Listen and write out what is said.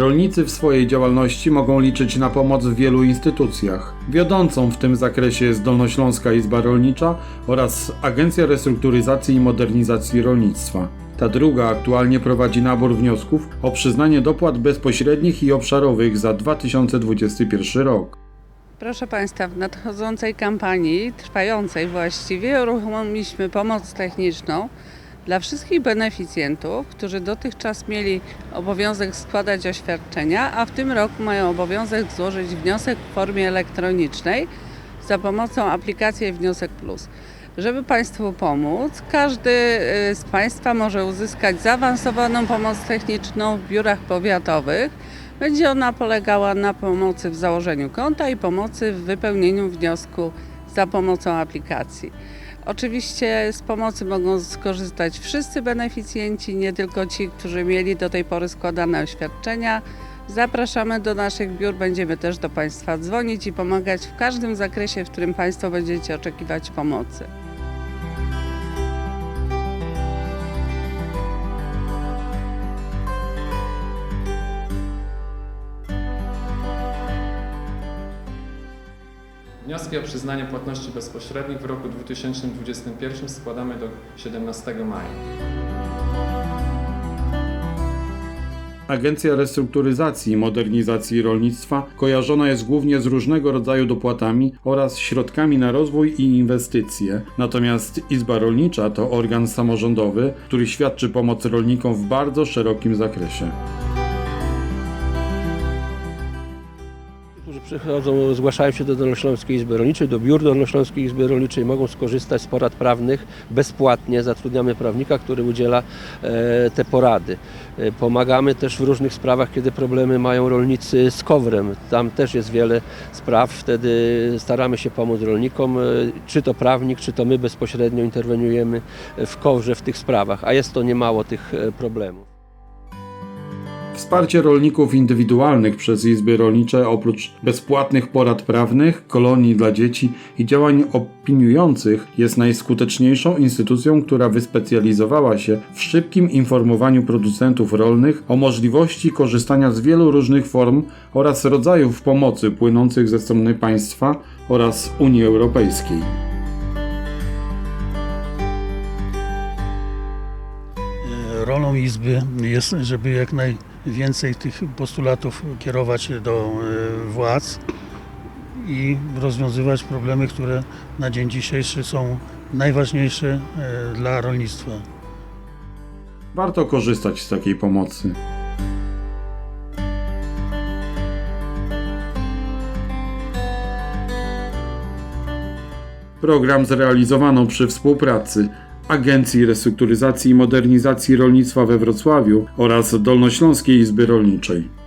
Rolnicy w swojej działalności mogą liczyć na pomoc w wielu instytucjach. Wiodącą w tym zakresie jest Dolnośląska Izba Rolnicza oraz Agencja Restrukturyzacji i Modernizacji Rolnictwa. Ta druga aktualnie prowadzi nabór wniosków o przyznanie dopłat bezpośrednich i obszarowych za 2021 rok. Proszę Państwa, w nadchodzącej kampanii, trwającej właściwie, uruchomiliśmy pomoc techniczną dla wszystkich beneficjentów, którzy dotychczas mieli obowiązek składać oświadczenia, a w tym roku mają obowiązek złożyć wniosek w formie elektronicznej za pomocą aplikacji Wniosek Plus. Żeby Państwu pomóc, każdy y, z Państwa może uzyskać zaawansowaną pomoc techniczną w biurach powiatowych. Będzie ona polegała na pomocy w założeniu konta i pomocy w wypełnieniu wniosku za pomocą aplikacji. Oczywiście z pomocy mogą skorzystać wszyscy beneficjenci, nie tylko ci, którzy mieli do tej pory składane oświadczenia. Zapraszamy do naszych biur, będziemy też do Państwa dzwonić i pomagać w każdym zakresie, w którym Państwo będziecie oczekiwać pomocy. Wnioski o przyznanie płatności bezpośrednich w roku 2021 składamy do 17 maja. Agencja Restrukturyzacji i Modernizacji Rolnictwa kojarzona jest głównie z różnego rodzaju dopłatami oraz środkami na rozwój i inwestycje. Natomiast Izba Rolnicza to organ samorządowy, który świadczy pomoc rolnikom w bardzo szerokim zakresie. Przychodzą, zgłaszają się do Dolnośląskiej Izby Rolniczej, do biur Dolnośląskiej Izby Rolniczej, mogą skorzystać z porad prawnych bezpłatnie. Zatrudniamy prawnika, który udziela e, te porady. E, pomagamy też w różnych sprawach, kiedy problemy mają rolnicy z kowrem. Tam też jest wiele spraw, wtedy staramy się pomóc rolnikom, e, czy to prawnik, czy to my bezpośrednio interweniujemy w kowrze w tych sprawach, a jest to niemało tych problemów. Wsparcie rolników indywidualnych przez izby rolnicze oprócz bezpłatnych porad prawnych, kolonii dla dzieci i działań opiniujących jest najskuteczniejszą instytucją, która wyspecjalizowała się w szybkim informowaniu producentów rolnych o możliwości korzystania z wielu różnych form oraz rodzajów pomocy płynących ze strony państwa oraz Unii Europejskiej. Rolą Izby jest, żeby jak najwięcej tych postulatów kierować do e, władz i rozwiązywać problemy, które na dzień dzisiejszy są najważniejsze e, dla rolnictwa. Warto korzystać z takiej pomocy. Program zrealizowano przy współpracy Agencji Restrukturyzacji i Modernizacji Rolnictwa we Wrocławiu oraz Dolnośląskiej Izby Rolniczej.